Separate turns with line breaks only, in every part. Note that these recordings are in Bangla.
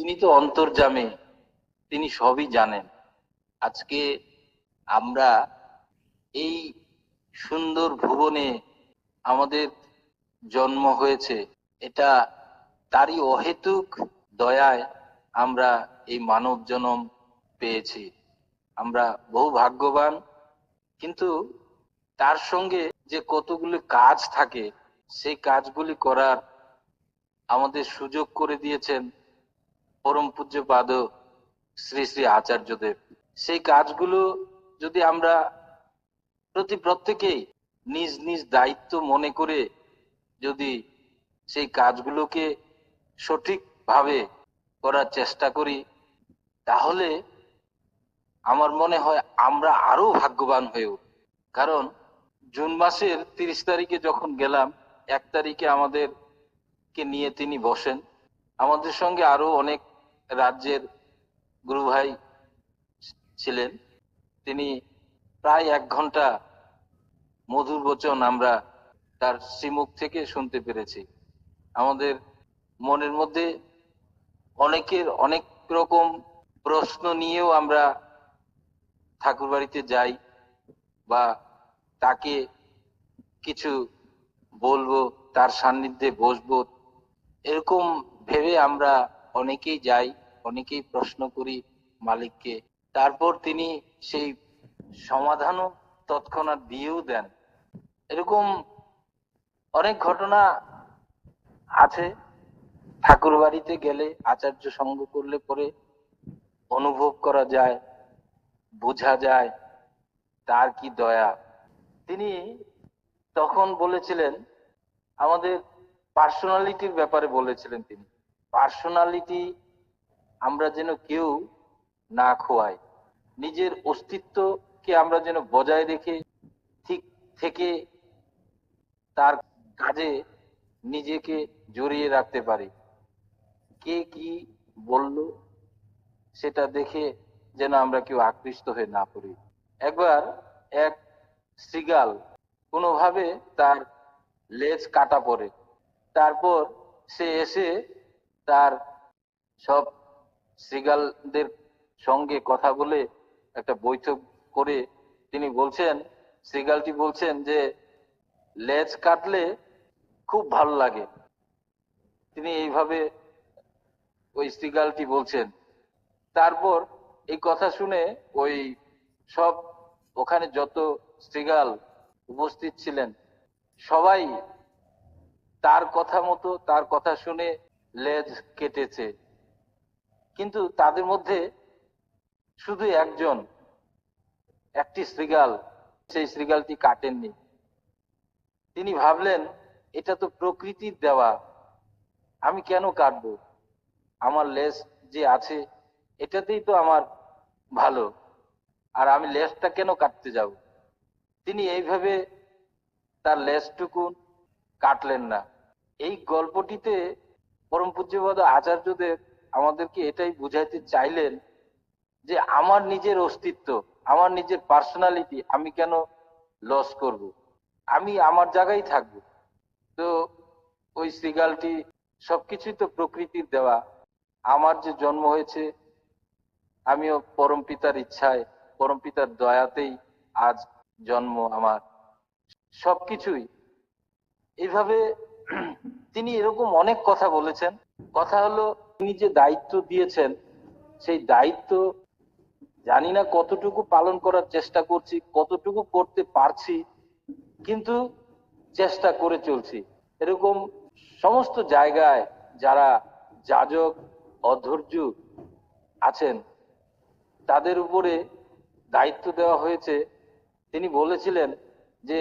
তিনি তো অন্তর্জামে, তিনি সবই জানেন। আজকে আমরা এই সুন্দর ভুবনে আমাদের জন্ম হয়েছে, এটা তারই অহেতুক দয়ায় আমরা এই মানব জনম পেয়েছি। আমরা বহু ভাগ্যবান, কিন্তু তার সঙ্গে যে কতগুলি কাজ থাকে, সেই কাজগুলি করার আমাদের সুযোগ করে দিয়েছেন পরম পূজ্যপাদ শ্রী শ্রী আচার্যদেব। সেই কাজগুলো যদি আমরা প্রতি প্রত্যেকেই নিজ নিজ দায়িত্ব মনে করে যদি সেই কাজগুলোকে সঠিকভাবে করার চেষ্টা করি, তাহলে আমার মনে হয় আমরা আরও ভাগ্যবান হয়ে উঠব। কারণ জুন মাসের তিরিশ তারিখে যখন গেলাম, এক তারিখে আমাদের কে নিয়ে তিনি বসেন। আমাদের সঙ্গে আরও অনেক রাজ্যের গুরু ভাই ছিলেন। তিনি প্রায় এক ঘণ্টা মধুর বচন আমরা তার শ্রীমুখ থেকে শুনতে পেরেছি। আমাদের মনের মধ্যে অনেকের অনেক রকম প্রশ্ন নিয়েও আমরা ঠাকুর বাড়িতে যাই বা তাকে কিছু বলব, তার সান্নিধ্যে বসবো। এরকম ভেবে আমরা অনেকেই যাই। অনেকেই প্রশ্ন করি মালিককে। তারপর তিনি সেই সমাধানও তৎক্ষণাৎ দিয়েও দেন। এরকম অনেক ঘটনা আছে। ঠাকুর বাড়িতে গেলে আচার্য সঙ্গ করলে পরে অনুভব করা যায়, বোঝা যায় তার কি দয়া। তিনি তখন বলেছিলেন, আমাদের পার্সোনালিটির ব্যাপারে বলেছিলেন তিনি। পার্সোনালিটি আমরা যেন কেউ না খোয়াই নিজের অস্তিত্বকে আমরা যেন বজায় রেখে ঠিক থেকে তার কাজে নিজেকে জড়িয়ে রাখতে পারি। কে কি বলল সেটা দেখে যেন আমরা কেউ আকৃষ্ট হয়ে না পড়ি। একবার এক শ্রীগাল কোনোভাবে তার লেজ কাটা পড়ে। তারপর সে এসে তার সব শ্রীগালদের সঙ্গে কথা বলে একটা বৈঠক করে তিনি বলছেন শ্রীগালটি বলছেন যে, লেজ কাটলে খুব ভালো লাগে। তিনি এইভাবে ওই শ্রীগালটি বলছেন। তারপর এই কথা শুনে ওই সব ওখানে যত শ্রীগাল উপস্থিত ছিলেন, সবাই তার কথা মতো, তার কথা শুনে লেজ কেটেছে। কিন্তু তাদের মধ্যে শুধু একজন, একটি শ্রীগাল, সেই শ্রীগালটি কাটেননি। তিনি ভাবলেন, এটা তো প্রকৃতির দেওয়া, আমি কেন কাটবো? আমার লেস যে আছে, এটাতেই তো আমার ভালো, আর আমি লেসটা কেন কাটতে যাব? তিনি এইভাবে তার লেজটুকু কাটলেন না। এই গল্পটিতে পরম পূজ্যপদ আচার্যদেব আমাদেরকে এটাই বুঝাইতে চাইলেন যে আমার নিজের অস্তিত্ব, আমার নিজের পার্সোনালিটি আমি কেন লস করব। আমি আমার জায়গায় থাকব। তো ওই শ্রীগালটি সবকিছুই তো প্রকৃতির দেওয়া। আমার যে জন্ম হয়েছে, আমিও পরম পিতার ইচ্ছায়, পরম পিতার দয়াতেই আজ জন্ম আমার। সবকিছুই। এইভাবে তিনি এরকম অনেক কথা বলেছেন। কথা হলো তিনি যে দায়িত্ব দিয়েছেন, সেই দায়িত্ব জানি না কতটুকু পালন করার চেষ্টা করছি, কতটুকু করতে পারছি, কিন্তু চেষ্টা করে চলছি। এরকম সমস্ত জায়গায় যারা যাজক, অধৈর্য আছেন, তাদের উপরে দায়িত্ব দেওয়া হয়েছে। তিনি বলেছিলেন যে,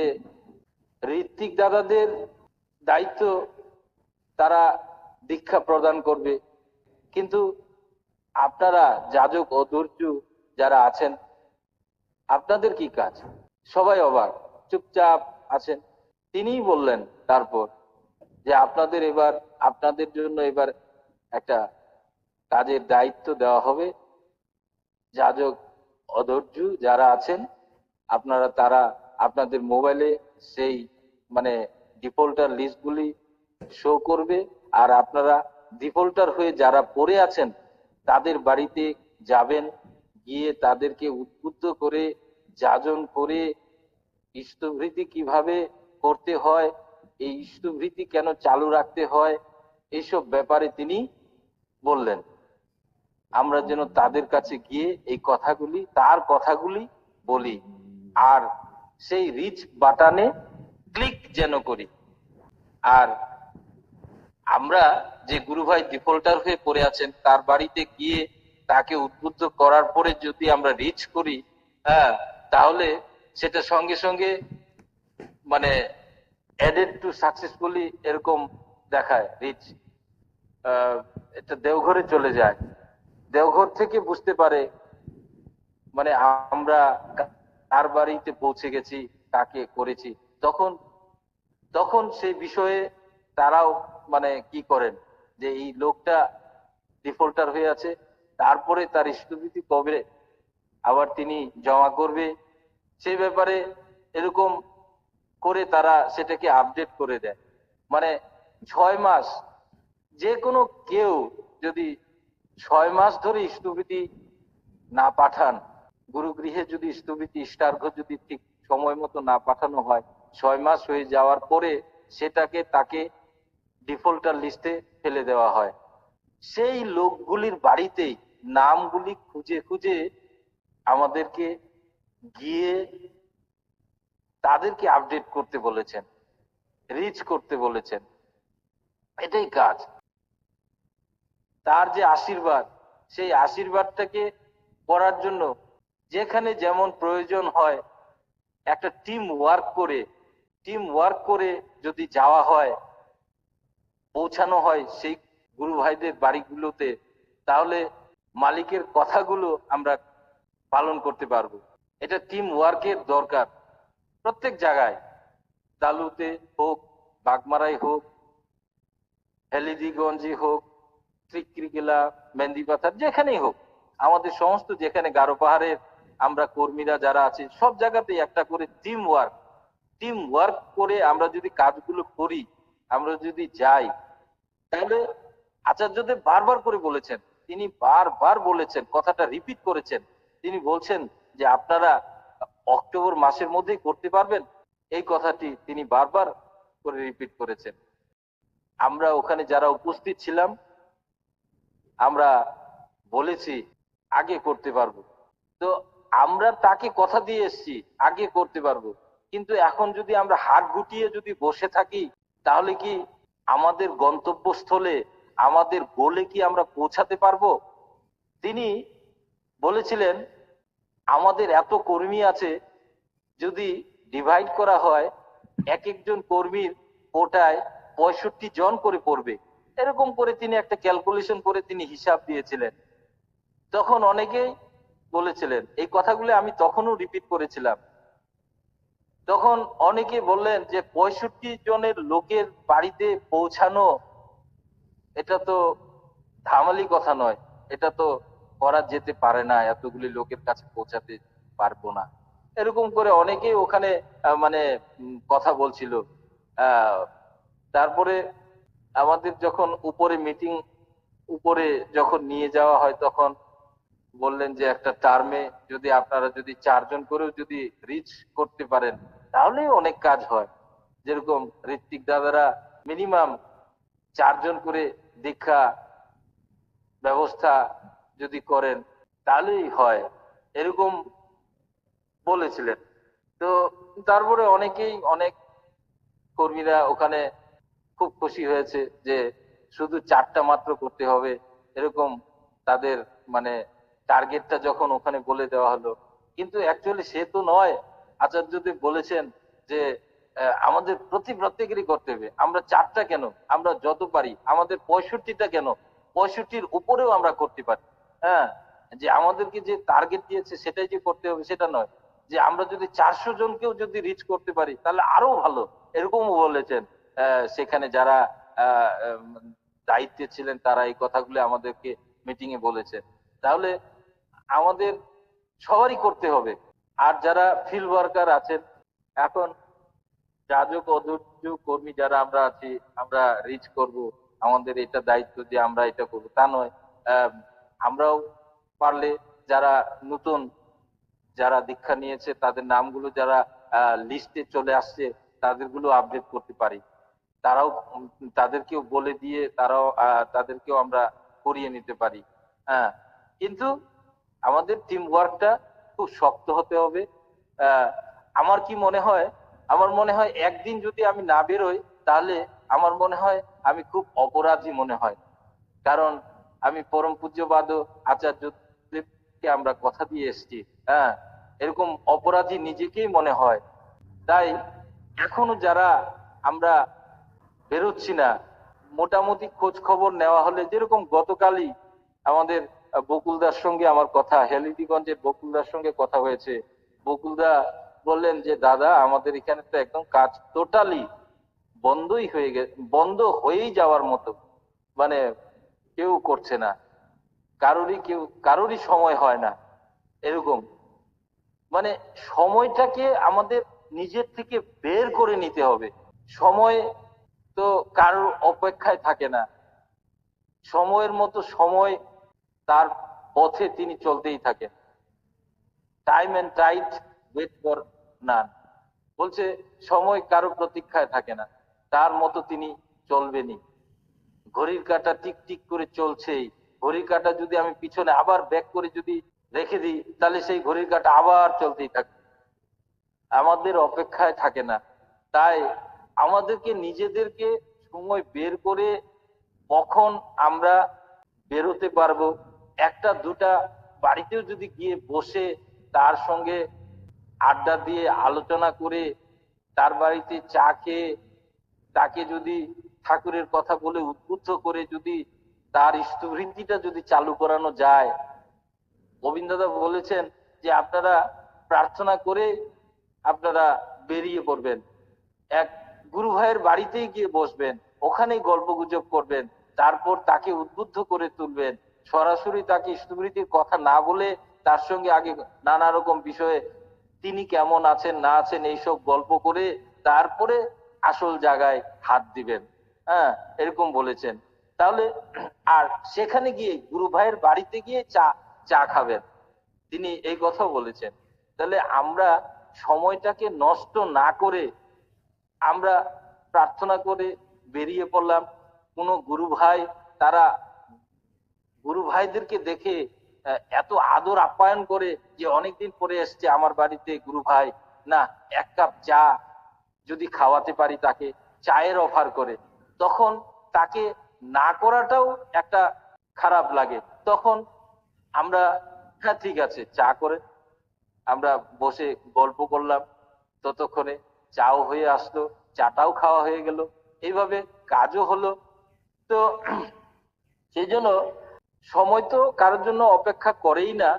ঋত্বিক দাদাদের দায়িত্ব তারা দীক্ষা প্রদান করবে। কিন্তু আপনারা যাজক ও অধৈর্য যারা আছেন, আপনাদের কি কাজ? সবাই অবাক, চুপচাপ আছেন। তিনিই বললেন তারপর যে আপনাদের এবার, আপনাদের জন্য এবার একটা কাজের দায়িত্ব দেওয়া হবে। যাজক অধৈর্য যারা আছেন, আপনারা তারা আপনাদের মোবাইলে সেই মানে ডিফল্টার লিস্টগুলি শো করবে আর আপনারা ডিফল্টার হয়ে যারা পড়ে আছেন, তাদের বাড়িতে যাবেন, গিয়ে তাদেরকে উদ্বুদ্ধ করে, যাজন করে ইষ্টভৃতি কীভাবে করতে হয়, এই ইষ্টভৃতি কেন চালু রাখতে হয় এইসব ব্যাপারে তিনি বললেন। আমরা যেন তাদের কাছে গিয়ে এই কথাগুলি, তার কথাগুলি বলি আর সেই রিচ বাটানে ক্লিক যেন করি। আর আমরা যে গুরু ভাই ডিফল্টার হয়ে পড়ে আছেন, তার বাড়িতে গিয়ে তাকে উদ্বুদ্ধ করার পরে যদি আমরা রিচ করি হ্যাঁ তাহলে সেটা সঙ্গে সঙ্গে মানে অ্যাডেড টু সাকসেসফুলি এরকম দেখায় রিচ এটা দেওঘরে চলে যায়। দেওঘর থেকে বুঝতে পারে মানে আমরা তার বাড়িতে পৌঁছে গেছি তাকে করেছি। তখন তখন সেই বিষয়ে তারাও কি করেন? যে এই লোকটা ডিফল্টার হয়ে আছে, তারপরে তার স্থগিতি কবে আবার তিনি জমা করবে? সেই ব্যাপারে এরকম করে তারা সেটাকে আপডেট করে দেয়। মানে ছয় মাস, যে কোনো কেউ যদি ছয় মাস ধরে স্থগিতি না পাঠান, গুরুগৃহে যদি স্থগিতি ইষ্টার্ঘ যদি ঠিক সময় মতো না পাঠানো হয়, ছয় মাস হয়ে যাওয়ার পরে সেটাকে তাকে ডিফল্টার লিস্টে ফেলে দেওয়া হয়। সেই লোকগুলির বাড়িতেই নামগুলি খুঁজে খুঁজে আমাদেরকে গিয়ে তাদেরকে আপডেট করতে বলেছেন রিচ করতে বলেছেন। এটাই কাজ। তার যে আশীর্বাদ, সেই আশীর্বাদটাকে করার জন্য যেখানে যেমন প্রয়োজন হয়, একটা টিম ওয়ার্ক করে টিম ওয়ার্ক করে যদি যাওয়া হয় পৌঁছানো হয় সেই গুরু ভাইদের বাড়িগুলোতে, তাহলে মালিকের কথাগুলো আমরা পালন করতে পারব। এটা টিম ওয়ার্কের দরকার প্রত্যেক জায়গায়। দালুতে হোক বাগমারাই হোক, হেলিদিগঞ্জে হোক, ত্রিক্রিকেলা মেন্দিপাথার যেখানেই হোক, আমাদের সমস্ত যেখানে গারো পাহাড়ের আমরা কর্মীরা যারা আছে, সব জায়গাতেই একটা করে টিম ওয়ার্ক টিম ওয়ার্ক করে আমরা যদি কাজগুলো করি আমরা যদি যাই, তাহলে আচার্যদেব বারবার করে বলেছেন, তিনি বারবার বলেছেন, কথাটা রিপিট করেছেন। তিনি বলছেন যে আপনারা অক্টোবর মাসের মধ্যেই করতে পারবেন। এই কথাটি তিনি বারবার করে রিপিট করেছেন। আমরা ওখানে যারা উপস্থিত ছিলাম, আমরা বলেছি, আগে করতে পারব। তো আমরা তাকে কথা দিয়ে এসছি, আগে করতে পারব। কিন্তু এখন যদি আমরা হাত গুটিয়ে যদি বসে থাকি তাহলে কি আমাদের গন্তব্যস্থলে, আমাদের গোলে কি আমরা পৌঁছাতে পারব? তিনি বলেছিলেন, আমাদের এত কর্মী আছে, যদি ডিভাইড করা হয়, এক একজন কর্মীর কোটায় পঁয়ষট্টি জন করে পড়বে। এরকম করে তিনি একটা ক্যালকুলেশন করে তিনি হিসাব দিয়েছিলেন। তখন অনেকেই বলেছিলেন, এই কথাগুলো আমি তখনও রিপিট করেছিলাম। তখন অনেকে বললেন যে পঁয়ষট্টি জনের লোকের বাড়িতে পৌঁছানো, এটা তো ধামালি কথা নয়। এটা তো করা যেতে পারে না, এতগুলি লোকের কাছে পৌঁছাতে পারব না। এরকম করে অনেকেই ওখানে মানে কথা বলছিল। তারপরে আমাদের যখন উপরে মিটিং উপরে যখন নিয়ে যাওয়া হয় তখন বললেন যে একটা টার্মে যদি আপনারা যদি চারজন করেও যদি রিচ করতে পারেন তাহলে অনেক কাজ হয়। যেরকম ঋত্বিক দাদারা মিনিমাম চারজন করে দীক্ষা ব্যবস্থা যদি করেন, তাহলেই হয়। এরকম বলেছিলেন। তো তারপরে অনেকেই, অনেক কর্মীরা ওখানে খুব খুশি হয়েছে যে শুধু চারটা মাত্র করতে হবে। এরকম তাদের মানে টার্গেটটা যখন ওখানে বলে দেওয়া হলো। কিন্তু অ্যাকচুয়ালি সে তো নয়। আচার্যদেব বলেছেন যে আমাদের প্রতি প্রত্যেকেরই করতে হবে আমরা চারটা কেন? আমরা যত পারি। আমাদের পঁয়ষট্টিটা কেন? পঁয়ষট্টির উপরেও আমরা করতে পারি। হ্যাঁ? যে আমাদেরকে যে টার্গেট দিয়েছে, সেটাই যে করতে হবে, সেটা নয়। যে আমরা যদি চারশো জনকেও যদি রিচ করতে পারি, তাহলে আরও ভালো। এরকমও বলেছেন সেখানে যারা দায়িত্বে ছিলেন, তারা এই কথাগুলো আমাদেরকে মিটিং এ বলেছেন। তাহলে আমাদের সবারই করতে হবে। আর যারা ফিল্ড ওয়ার্কার আছেন, এখন যাজক অধৈর্য কর্মী যারা আমরা আছি, আমরা রিচ করব। আমাদের এটা দায়িত্ব যে আমরা এটা করব। তা নয় আমরাও পারলে যারা নতুন যারা দীক্ষা নিয়েছে, তাদের নামগুলো যারা লিস্টে চলে আসছে, তাদেরগুলো আপডেট করতে পারি। তারাও তাদেরকেও বলে দিয়ে তারাও তাদেরকেও আমরা করিয়ে নিতে পারি। হ্যাঁ কিন্তু আমাদের টিম ওয়ার্কটা খুব শক্ত হতে হবে। আমার কি মনে হয়? আমার মনে হয় একদিন যদি আমি না বেরোই, তাহলে আমার মনে হয় আমি খুব অপরাধী মনে হয়। কারণ আমি পরম পূজ্যবাদ আচার্যদেবকে আমরা কথা দিয়ে এসেছি। হ্যাঁ এরকম অপরাধী নিজেকেই মনে হয়। তাই এখনও যারা আমরা বেরোচ্ছি না, মোটামুটি খোঁজ খবর নেওয়া হলে যেরকম গতকালই আমাদের বকুলদার সঙ্গে আমার কথা হেলিদিগঞ্জের বকুলদার সঙ্গে কথা হয়েছে। বকুলদা বললেন যে, দাদা, আমাদের এখানে তো একদম কাজ টোটালি বন্ধই হয়ে গেছে বন্ধ হয়েই যাওয়ার মতো। মানে কেউ করছে না। কারোরই কেউ, কারোরই সময় হয় না। এরকম। মানে সময়টাকে আমাদের নিজের থেকে বের করে নিতে হবে। সময় তো কারোর অপেক্ষায় থাকে না। সময়ের মতো সময় তার পথে তিনি চলতেই থাকেন। Time and tide wait for none বলছে, সময় কারও প্রতীক্ষায় থাকে না। তার মতো তিনি চলবেনই। ঘড়ির কাটা টিক টিক করে চলছেই। ঘড়ির কাটা যদি আমি পিছনে আবার ব্যাক করে যদি রেখে দিই, তাহলে সেই ঘড়ির কাটা আবার চলতেই থাকে আমাদের অপেক্ষায় থাকে না। তাই আমাদেরকে নিজেদেরকে সময় বের করে কখন আমরা বেরোতে পারব একটা, দুটা বাড়িতেও যদি গিয়ে বসে তার সঙ্গে আড্ডা দিয়ে আলোচনা করে তার বাড়িতে চা খেয়ে তাকে যদি ঠাকুরের কথা বলে উদ্বুদ্ধ করে যদি তার ইষ্টবৃত্তিটা যদি চালু করানো যায়। গোবিন্দদা বলেছেন যে আপনারা প্রার্থনা করে আপনারা বেরিয়ে পড়বেন। এক গুরু ভাইয়ের বাড়িতেই গিয়ে বসবেন, ওখানেই গল্প গুজব করবেন, তারপর তাকে উদ্বুদ্ধ করে তুলবেন। সরাসরি তাকে ইষ্টবৃত্তির কথা না বলে তার সঙ্গে আগে নানা রকম বিষয়ে তিনি কেমন আছেন, না আছেন এইসব গল্প করে তারপরে আসল জায়গায় হাত দিবেন। হ্যাঁ এরকম বলেছেন। তাহলে আর সেখানে গিয়ে গুরু ভাইয়ের বাড়িতে গিয়ে চা চা খাবেন। তিনি এই কথা বলেছেন। তাহলে আমরা সময়টাকে নষ্ট না করে আমরা প্রার্থনা করে বেরিয়ে পড়লাম। কোনো গুরু ভাই তারা গুরু ভাইদেরকে দেখে এত আদর আপ্যায়ন করে যে অনেকদিন পরে এসছে আমার বাড়িতে গুরু ভাই, না, এক কাপ চা যদি খাওয়াতে পারি তাকে, চায়ের অফার করে। তখন তাকে না করাটাও একটা খারাপ লাগে। তখন আমরা হ্যাঁ ঠিক আছে, চা করে। আমরা বসে গল্প করলাম। ততক্ষণে চাও হয়ে আসলো, চাটাও খাওয়া হয়ে গেল। এইভাবে কাজও হলো। তো সেই জন্য সময় তো কারোর জন্য অপেক্ষা করেই না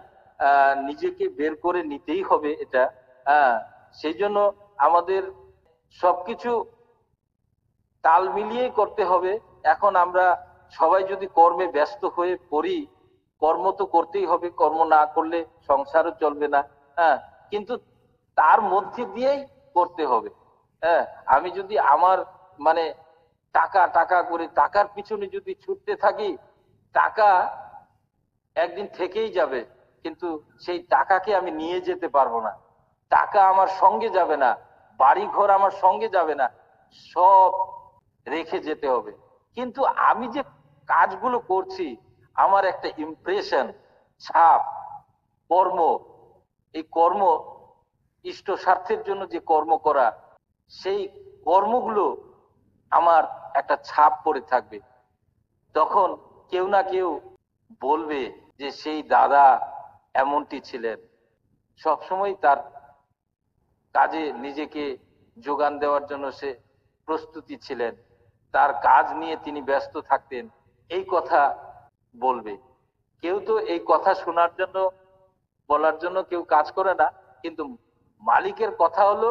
নিজেকে বের করে নিতেই হবে এটা। হ্যাঁ সেই জন্য আমাদের সবকিছু তাল মিলিয়েই করতে হবে। এখন আমরা সবাই যদি কর্মে ব্যস্ত হয়ে পড়ি, কর্ম তো করতেই হবে, কর্ম না করলে সংসারও চলবে না। হ্যাঁ কিন্তু তার মধ্যে দিয়েই করতে হবে। হ্যাঁ আমি যদি আমার মানে টাকা টাকা করে টাকার পিছনে যদি ছুটতে থাকি টাকা একদিন থেকেই যাবে, কিন্তু সেই টাকাকে আমি নিয়ে যেতে পারব না। টাকা আমার সঙ্গে যাবে না বাড়ি ঘর আমার সঙ্গে যাবে না, সব রেখে যেতে হবে। কিন্তু আমি যে কাজগুলো করছি, আমার একটা ইমপ্রেশন ছাপ, কর্ম, এই কর্ম, ইষ্ট স্বার্থের জন্য যে কর্ম করা, সেই কর্মগুলো আমার একটা ছাপ পড়ে থাকবে। তখন কেউ না কেউ বলবে যে সেই দাদা এমনটি ছিলেন। সবসময় তার কাজে নিজেকে যোগান দেওয়ার জন্য সে প্রস্তুতি ছিলেন। তার কাজ নিয়ে তিনি ব্যস্ত থাকতেন, এই কথা বলবে। কেউ তো এই কথা শোনার জন্য, বলার জন্য কেউ কাজ করে না, কিন্তু মালিকের কথা হলো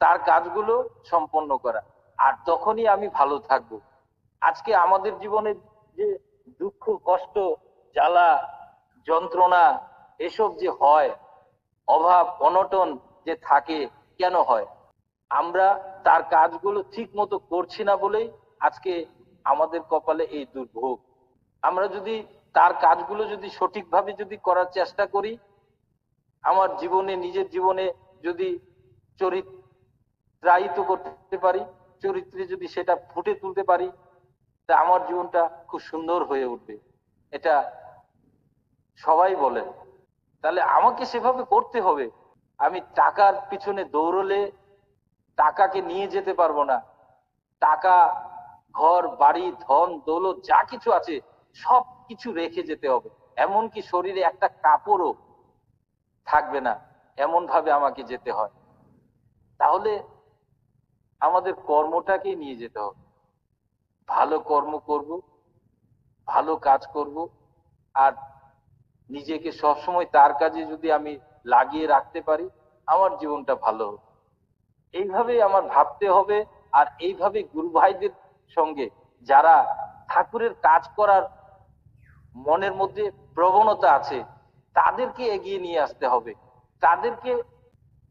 তার কাজগুলো সম্পন্ন করা। আর তখনই আমি ভালো থাকব। আজকে আমাদের জীবনে যে দুঃখ, কষ্ট, জ্বালা, যন্ত্রণা, এসব যে হয়, অভাব, অনটন যে থাকে, কেন হয়? আমরা তার কাজগুলো ঠিক মতো করছি না বলেই আজকে আমাদের কপালে এই দুর্ভোগ। আমরা যদি তার কাজগুলো যদি সঠিকভাবে যদি করার চেষ্টা করি, আমার জীবনে, নিজের জীবনে যদি চরিত্রায়িত করতে পারি, চরিত্রে যদি সেটা ফুটে তুলতে পারি তা আমার জীবনটা খুব সুন্দর হয়ে উঠবে। এটা সবাই বলেন। তাহলে আমাকে সেভাবে করতে হবে। আমি টাকার পিছনে দৌড়লে টাকাকে নিয়ে যেতে পারব না। টাকা, ঘর, বাড়ি, ধন, দৌলত, যা কিছু আছে সব কিছু রেখে যেতে হবে। এমনকি শরীরে একটা কাপড়ও থাকবে না। এমন ভাবে আমাকে যেতে হয়। তাহলে আমাদের কর্মটাকেই নিয়ে যেতে হবে। ভালো কর্ম করব, ভালো কাজ করব, আর নিজেকে সবসময় তার কাজে যদি আমি লাগিয়ে রাখতে পারি, আমার জীবনটা ভালো হবে। এইভাবেই আমার ভাবতে হবে, আর এইভাবে গুরু ভাইদের সঙ্গে যারা ঠাকুরের কাজ করার মনের মধ্যে প্রবণতা আছে, তাদেরকে এগিয়ে নিয়ে আসতে হবে। তাদেরকে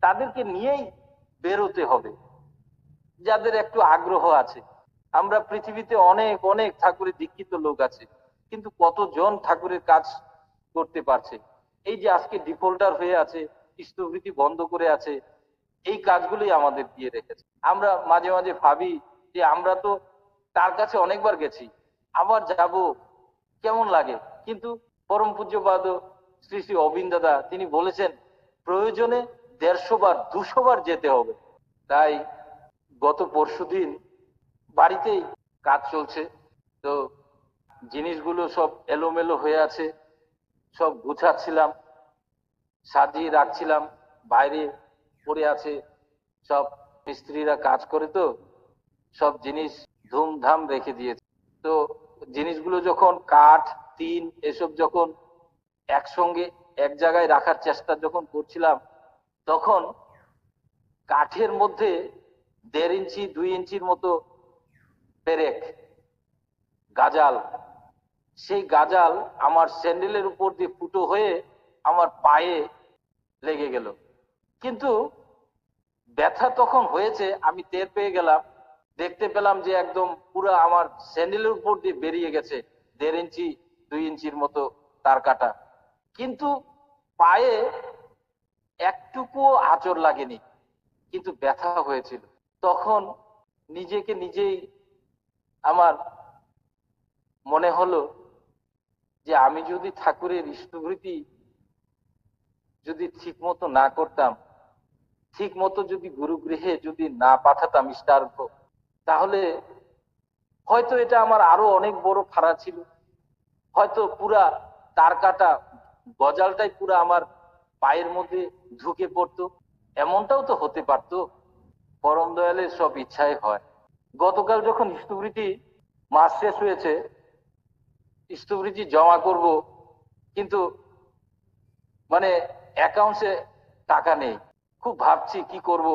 তাদেরকে নিয়েই বেরোতে হবে। যাদের একটু আগ্রহ আছে আমরা পৃথিবীতে অনেক অনেক ঠাকুরের দীক্ষিত লোক আছে, কিন্তু কতজন ঠাকুরের কাজ করতে পারছে? এই যে আজকে ডিফল্টার হয়ে আছে স্থবৃতি বন্ধ করে আছে, এই কাজগুলোই আমাদের দিয়ে রেখেছে। আমরা মাঝে মাঝে ভাবি যে আমরা তো তার কাছে অনেকবার গেছি, আবার যাব, কেমন লাগে? কিন্তু পরম পূজ্যপাদ শ্রী শ্রী অবিন্দ তিনি বলেছেন, প্রয়োজনে দেড়শো বার, দুশো বার যেতে হবে। তাই গত পরশুদিন বাড়িতেই কাজ চলছে। তো জিনিসগুলো সব এলোমেলো হয়ে আছে। সব গুছাচ্ছিলাম, সাজিয়ে রাখছিলাম, বাইরে পড়ে আছে সব মিস্ত্রিরা কাজ করে তো, সব জিনিস ধুমধাম রেখে দিয়েছে। তো জিনিসগুলো যখন কাঠ তিন এসব যখন একসঙ্গে এক জায়গায় রাখার চেষ্টা যখন করছিলাম, তখন কাঠের মধ্যে দেড় ইঞ্চি, দুই ইঞ্চির মতো পেরেক, গাজাল। সেই গাজাল আমার স্যান্ডেলের উপর দিয়ে ফুটো হয়ে আমার পায়ে লেগে গেল। কিন্তু ব্যথা তখন হয়েছে, আমি টের পেয়ে গেলাম। দেখতে পেলাম যে একদম পুরো আমার স্যান্ডেলের উপর দিয়ে বেরিয়ে গেছে দেড় ইঞ্চি, দুই ইঞ্চির মতো তার কাটা। কিন্তু পায়ে একটুকুও আচর লাগেনি, কিন্তু ব্যথা হয়েছিল। তখন নিজেকে নিজেই আমার মনে হলো যে আমি যদি ঠাকুরের ইষ্টভৃতি যদি ঠিক মতো না করতাম ঠিক মতো যদি গুরুগৃহে যদি না পাঠাতাম ইষ্টার্ঘ তাহলে হয়তো এটা আমার আরও অনেক বড় ফাড়া ছিল। হয়তো পুরা তার কাটা গজালটাই পুরা আমার পায়ের মধ্যে ঢুকে পড়তো। এমনটাও তো হতে পারতো। পরম দয়ালের সব ইচ্ছাই হয়। গতকাল যখন ইষ্টভৃতি মাস শেষ হয়েছে ইষ্টভৃতি জমা করব, কিন্তু মানে অ্যাকাউন্টে টাকা নেই। খুব ভাবছি কি করব।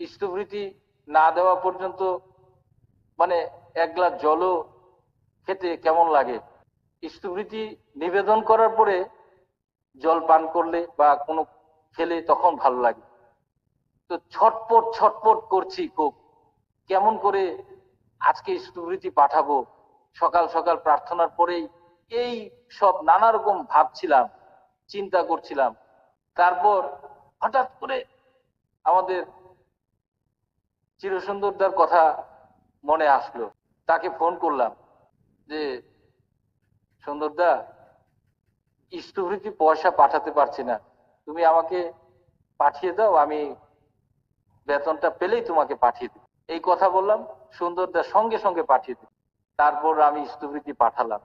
ইষ্টভৃতি না দেওয়া পর্যন্ত মানে এক গ্লাস জলও খেতে কেমন লাগে? ইষ্টভৃতি নিবেদন করার পরে জল পান করলে বা কোনো খেলে তখন ভালো লাগে। তো ছটপট ছটপট করছি খুব। কেমন করে আজকে ইষ্টভৃতি পাঠাবো? সকাল সকাল প্রার্থনার পরেই এই সব নানা রকম ভাবছিলাম, চিন্তা করছিলাম। তারপর হঠাৎ করে আমাদের চিরসুন্দরদার কথা মনে আসলো। তাকে ফোন করলাম যে, সুন্দরদা ইষ্টভৃতি পয়সা পাঠাতে পারছি না। তুমি আমাকে পাঠিয়ে দাও, আমি বেতনটা পেলেই তোমাকে পাঠিয়ে দিই এই কথা বললাম সুন্দরদা সঙ্গে সঙ্গে পাঠিয়ে দিই তারপর আমি ইষ্টভৃতি পাঠালাম।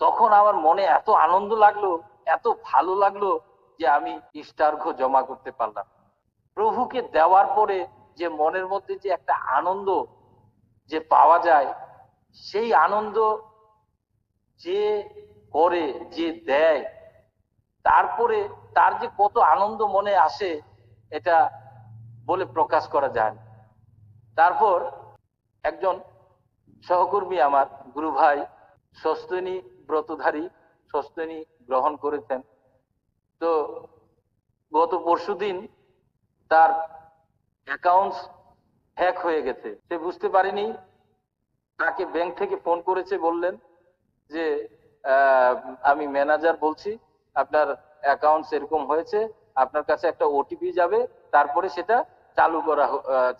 তখন আমার মনে এত আনন্দ লাগল, এত ভালো লাগল যে আমি ইষ্টার্ঘ জমা করতে পারলাম। প্রভুকে দেওয়ার পরে যে মনের মধ্যে যে একটা আনন্দ যে পাওয়া যায়, সেই আনন্দ যে করে, যে দেয়, তারপরে তার যে কত আনন্দ মনে আসে, এটা বলে প্রকাশ করা যায় না। তারপর একজন সহকর্মী আমার গুরু ভাই সস্তনী ব্রতধারী সস্তনী গ্রহণ করেছেন। তো গত পরশুদিন তার অ্যাকাউন্টস হ্যাক হয়ে গেছে। সে বুঝতে পারেনি, তাকে ব্যাংক থেকে ফোন করেছে, বললেন যে আমি ম্যানেজার বলছি, আপনার অ্যাকাউন্টস এরকম হয়েছে, আপনার কাছে একটা ওটিপি যাবে, তারপরে সেটা চালু করা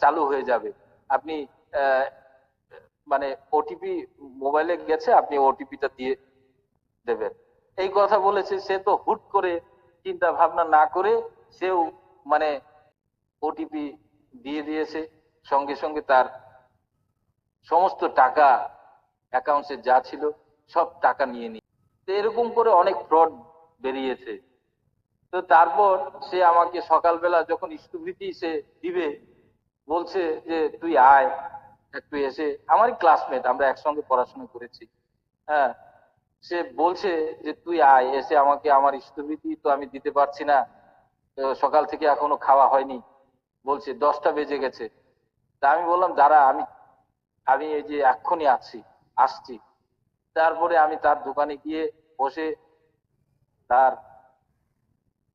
চালু হয়ে যাবে। আপনি মানে ওটিপি মোবাইলে গেছে, আপনি ওটিপিটা দিয়ে দেবেন। এই কথা বলেছে, সে তো হুট করে চিন্তা ভাবনা না করে সেও মানে ওটিপি দিয়ে দিয়েছে। সঙ্গে সঙ্গে তার সমস্ত টাকা অ্যাকাউন্টে যা ছিল, সব টাকা নিয়ে নি তো এরকম করে অনেক ফ্রড বেরিয়েছে। তো তারপর সে আমাকে সকালবেলা যখন স্থুবৃতি সে দিবে বলছে যে, তুই আয় একটু এসে আমারই ক্লাসমেট আমরা একসঙ্গে পড়াশোনা করেছি। হ্যাঁ সে বলছে যে, তুই আয়, এসে আমাকে আমার স্থুবৃতি তো আমি দিতে পারছি না সকাল থেকে এখনও খাওয়া হয়নি। বলছে, দশটা বেজে গেছে। তা আমি বললাম, দাঁড়া, আমি আমি এই যে এক্ষুনি আছি, আসছি। তারপরে আমি তার দোকানে গিয়ে বসে তার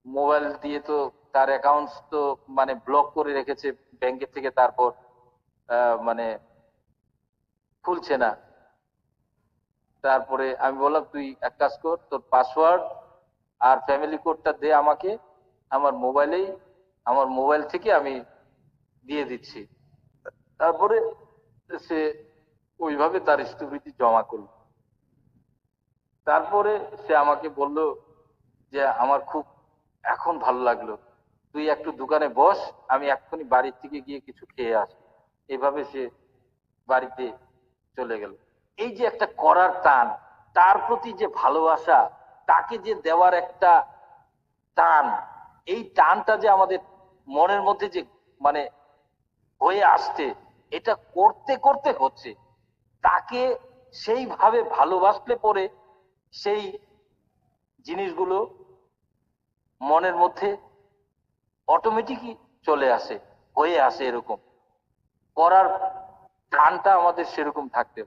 মোবাইল দিয়ে তো তার অ্যাকাউন্টস তো মানে ব্লক করে রেখেছে ব্যাংকের থেকে, তারপর মানে খুলছে না। তারপরে আমি বললাম, তুই এক কাজ কর, তোর পাসওয়ার্ড আর ফ্যামিলি কোডটা দে আমাকে, আমার মোবাইলেই আমার মোবাইল থেকে আমি দিয়ে দিচ্ছি। তারপরে সে ওইভাবে তার স্থবিতি জমা করল। তারপরে সে আমাকে বলল যে, আমার খুব এখন ভালো লাগল। তুই একটু দোকানে বস, আমি এক্ষুনি বাড়ির থেকে গিয়ে কিছু খেয়ে আসব এভাবে সে বাড়িতে চলে গেল। এই যে একটা করার টান, তার প্রতি যে ভালোবাসা, তাকে যে দেওয়ার একটা টান, এই টানটা যে আমাদের মনের মধ্যে যে মানে হয়ে আসছে, এটা করতে করতে হচ্ছে। তাকে সেইভাবে ভালোবাসলে পরে সেই জিনিসগুলো মনের মধ্যে অটোমেটিকই চলে আসে, হয়ে আসে এরকম। করার টানটা আমাদের সেরকম থাকতে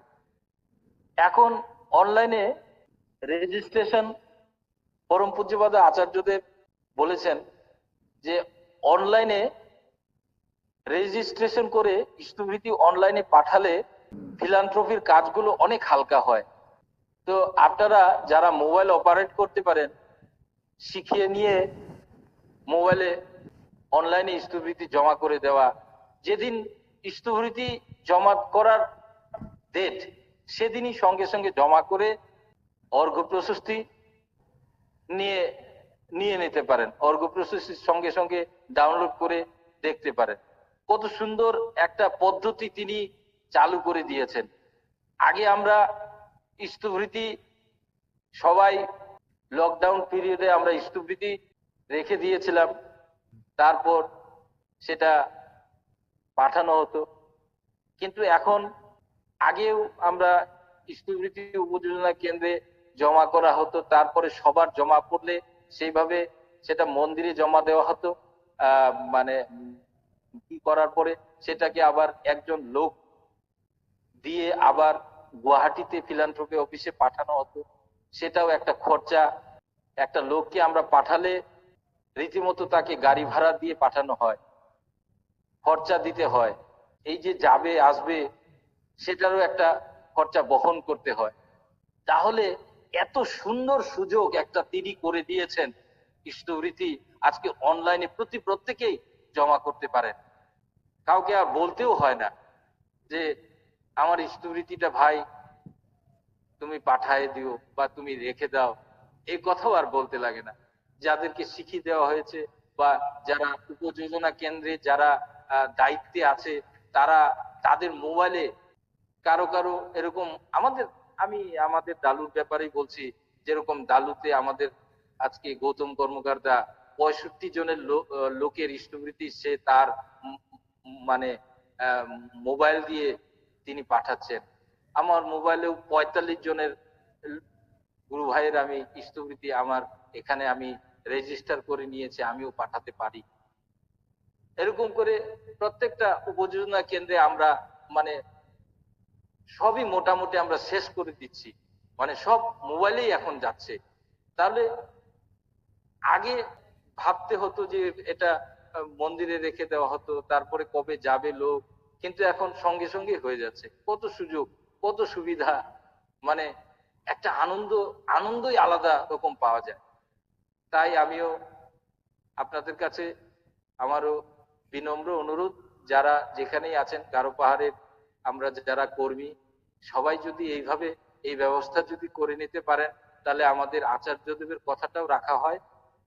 এখন অনলাইনে রেজিস্ট্রেশন পরম পূজ্যপাদ আচার্যদেব বলেছেন যে অনলাইনে রেজিস্ট্রেশন করে স্থুভৃতি অনলাইনে পাঠালে ফিলান্থ্রপির কাজগুলো অনেক হালকা হয়। তো আপনারা যারা মোবাইল অপারেট করতে পারেন, শিখিয়ে নিয়ে মোবাইলে অনলাইনে স্থুবৃত্তি জমা করে দেওয়া। যেদিন স্থুবৃত্তি জমা করার ডেট সেদিনই সঙ্গে সঙ্গে জমা করে অর্ঘ প্রশস্তি নিয়ে নিয়ে নিতে পারেন। অর্ঘ প্রশস্তির সঙ্গে সঙ্গে ডাউনলোড করে দেখতে পারেন। কত সুন্দর একটা পদ্ধতি তিনি চালু করে দিয়েছেন। আগে আমরা স্থুবৃত্তি সবাই লকডাউন পিরিয়ডে আমরা স্থুবৃত্তি রেখে দিয়েছিলাম। তারপর সেটা পাঠানো হতো। কিন্তু এখন আগেও আমরা স্থুবৃত্তি উপযোজনা কেন্দ্রে জমা করা হতো, তারপরে সবার জমা পড়লে সেইভাবে সেটা মন্দিরে জমা দেওয়া হতো। মানে কি করার পরে সেটাকে আবার একজন লোক দিয়ে আবার গুয়াহাটিতে ফিলান্থ্রপি অফিসে পাঠানো হতো। সেটাও একটা খরচা। একটা লোককে আমরা পাঠালে রীতিমতো তাকে গাড়ি ভাড়া দিয়ে পাঠানো হয়, খরচা দিতে হয়। এই যে যাবে, আসবে, সেটারও একটা খরচা বহন করতে হয়। তাহলে এত সুন্দর সুযোগ একটা তিনি করে দিয়েছেন ইষ্টবৃত্তি আজকে অনলাইনে প্রতি প্রত্যেকেই জমা করতে পারেন। কাউকে আর বলতেও হয় না যে, আমার ইষ্টবৃত্তিটা ভাই, তুমি পাঠায় দিও বা তুমি রেখে দাও। এই কথাও আর বলতে লাগে না। যাদেরকে শিখিয়ে দেওয়া হয়েছে বা যারা উপযোজনা কেন্দ্রে যারা দায়িত্বে আছে, তারা তাদের মোবাইলে কারও কারও এরকম আমাদের, আমি আমাদের দালুর ব্যাপারেই বলছি, যেরকম দালুতে আমাদের আজকে গৌতম কর্মকর্তা পঁয়ষট্টি জনের লোকের ইষ্টবৃত্তি সে তার মানে মোবাইল দিয়ে তিনি পাঠাচ্ছেন। আমার মোবাইলেও পঁয়তাল্লিশ জনের গুরু ভাইয়ের আমি স্থবৃত্তি আমার এখানে আমি রেজিস্টার করে নিয়েছে, আমিও পাঠাতে পারি। এরকম করে প্রত্যেকটা উপযোজনা কেন্দ্রে আমরা মানে সবই মোটামুটি আমরা শেষ করে দিচ্ছি। মানে সব মোবাইলেই এখন যাচ্ছে। তাহলে আগে ভাবতে হতো যে এটা মন্দিরে রেখে দেওয়া হতো, তারপরে কবে যাবে লোক, কিন্তু এখন সঙ্গে সঙ্গে হয়ে যাচ্ছে। কত সুযোগ, কত সুবিধা মানে একটা আনন্দ, আনন্দই আলাদা রকম পাওয়া যায়। তাই আমিও আপনাদের কাছে আমারও বিনম্র অনুরোধ, যারা যেখানেই আছেন গারো পাহাড়ের আমরা যারা কর্মী, সবাই যদি এইভাবে এই ব্যবস্থা যদি করে নিতে পারেন, তাহলে আমাদের আচার্যদেবের কথাটাও রাখা হয়।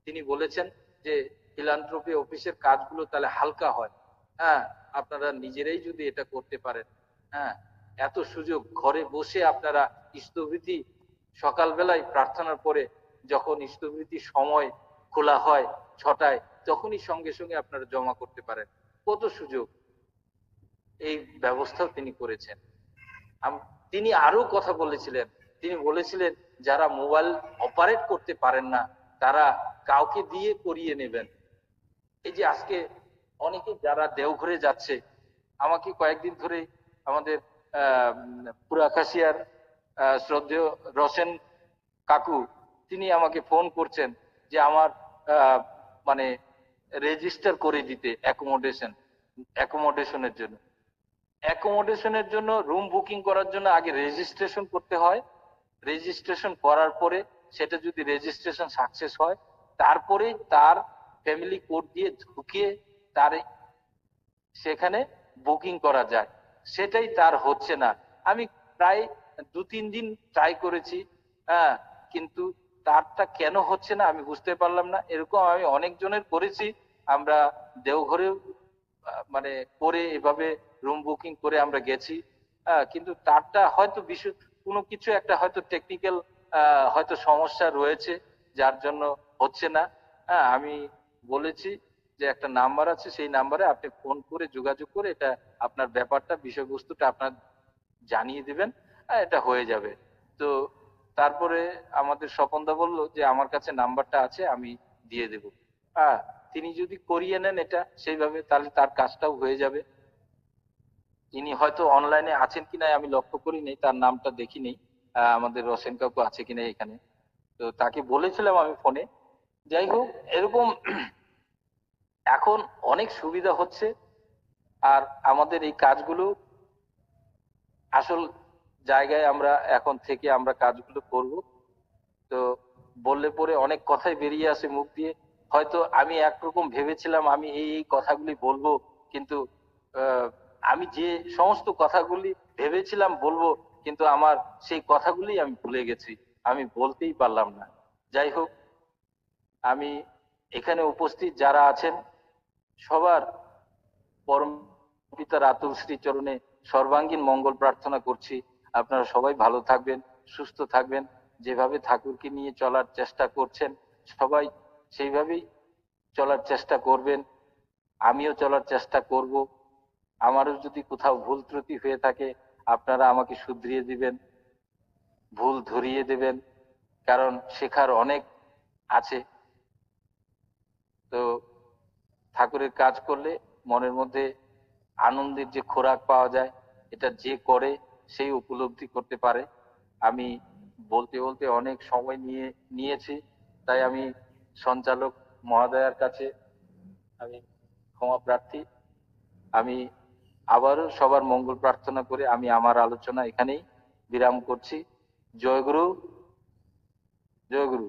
তিনি বলেছেন যে ফিলান্থ্রপি অফিসের কাজগুলো তাহলে হালকা হয়। হ্যাঁ আপনারা নিজেরাই যদি এটা করতে পারেন হ্যাঁ এত সুযোগ ঘরে বসে আপনারা স্থবিতি সকালবেলায় প্রার্থনার পরে যখন স্থবিতি সময় খোলা হয় ছটায়, তখনই সঙ্গে সঙ্গে আপনারা জমা করতে পারেন। কত সুযোগ এই ব্যবস্থাও তিনি করেছেন। তিনি আরও কথা বলেছিলেন। তিনি বলেছিলেন, যারা মোবাইল অপারেট করতে পারেন না, তারা কাউকে দিয়ে করিয়ে নেবেন। এই যে আজকে অনেকে যারা দেওঘরে যাচ্ছে, আমাকে কয়েকদিন ধরে আমাদের পুরাকাশিয়ার শ্রদ্ধেয় রসেন কাকু তিনি আমাকে ফোন করছেন যে আমার মানে রেজিস্টার করে দিতে অ্যাকোমোডেশন অ্যাকোমোডেশনের জন্য। অ্যাকোমোডেশনের জন্য রুম বুকিং করার জন্য আগে রেজিস্ট্রেশন করতে হয়। রেজিস্ট্রেশন করার পরে সেটা যদি রেজিস্ট্রেশন সাকসেস হয়, তারপরে তার ফ্যামিলি কোড দিয়ে ঢুকিয়ে তার সেখানে বুকিং করা যায়। সেটাই তার হচ্ছে না। আমি প্রায় দু তিন দিন ট্রাই করেছি হ্যাঁ কিন্তু তারটা কেন হচ্ছে না আমি বুঝতে পারলাম না। এরকম আমি অনেকজনের করেছি। আমরা দেওঘরেও মানে করে এভাবে রুম বুকিং করে আমরা গেছি। কিন্তু তারটা হয়তো বিশেষ কোনো কিছু একটা হয়তো টেকনিক্যাল হয়তো সমস্যা রয়েছে, যার জন্য হচ্ছে না। হ্যাঁ আমি বলেছি যে একটা নাম্বার আছে, সেই নাম্বারে আপনি ফোন করে যোগাযোগ করে এটা আপনার ব্যাপারটা, বিষয়বস্তুটা আপনার জানিয়ে দিবেন এটা হয়ে যাবে। তো তারপরে আমাদের স্বপনদা বলল যে, আমার কাছে নাম্বারটা আছে, আমি দিয়ে দেব। হ্যাঁ তিনি যদি করিয়ে নেন এটা, সেইভাবে তাহলে তার কাজটাও হয়ে যাবে। তিনি হয়তো অনলাইনে আছেন কিনা আমি লক্ষ্য করি নেই, তার নামটা দেখি নেই। আমাদের রসেন কাকু আছে কিনা এখানে। তো তাকে বলেছিলাম আমি ফোনে, যাই হোক, এরকম এখন অনেক সুবিধা হচ্ছে। আর আমাদের এই কাজগুলো আসল জায়গায় আমরা এখন থেকে আমরা কাজগুলো করব। তো বললে পরে অনেক কথাই বেরিয়ে আসে মুখ দিয়ে। হয়তো আমি একরকম ভেবেছিলাম আমি এই এই কথাগুলি বলব, কিন্তু আমি যে সমস্ত কথাগুলি ভেবেছিলাম বলব, কিন্তু আমার সেই কথাগুলি আমি ভুলে গেছি। আমি বলতেই পারলাম না। যাই হোক, আমি এখানে উপস্থিত যারা আছেন, সবার পরম পিতার আতুল শ্রী চরণে সর্বাঙ্গীন মঙ্গল প্রার্থনা করছি। আপনারা সবাই ভালো থাকবেন, সুস্থ থাকবেন। যেভাবে ঠাকুরকে নিয়ে চলার চেষ্টা করছেন, সবাই সেইভাবেই চলার চেষ্টা করবেন। আমিও চলার চেষ্টা করব। আমারও যদি কোথাও ভুল ত্রুটি হয়ে থাকে, আপনারা আমাকে শুধরিয়ে দিবেন, ভুল ধরিয়ে দেবেন, কারণ শেখার অনেক আছে। তো ঠাকুরের কাজ করলে মনের মধ্যে আনন্দের যে খোরাক পাওয়া যায়, এটা যে করে সেই উপলব্ধি করতে পারে। আমি বলতে বলতে অনেক সময় নিয়ে, নিয়েছি। তাই আমি সঞ্চালক মহোদয়ার কাছে আমি ক্ষমা প্রার্থী। আমি আবারও সবার মঙ্গল প্রার্থনা করে আমি আমার আলোচনা এখানেই বিরাম করছি। জয় গুরু জয় গুরু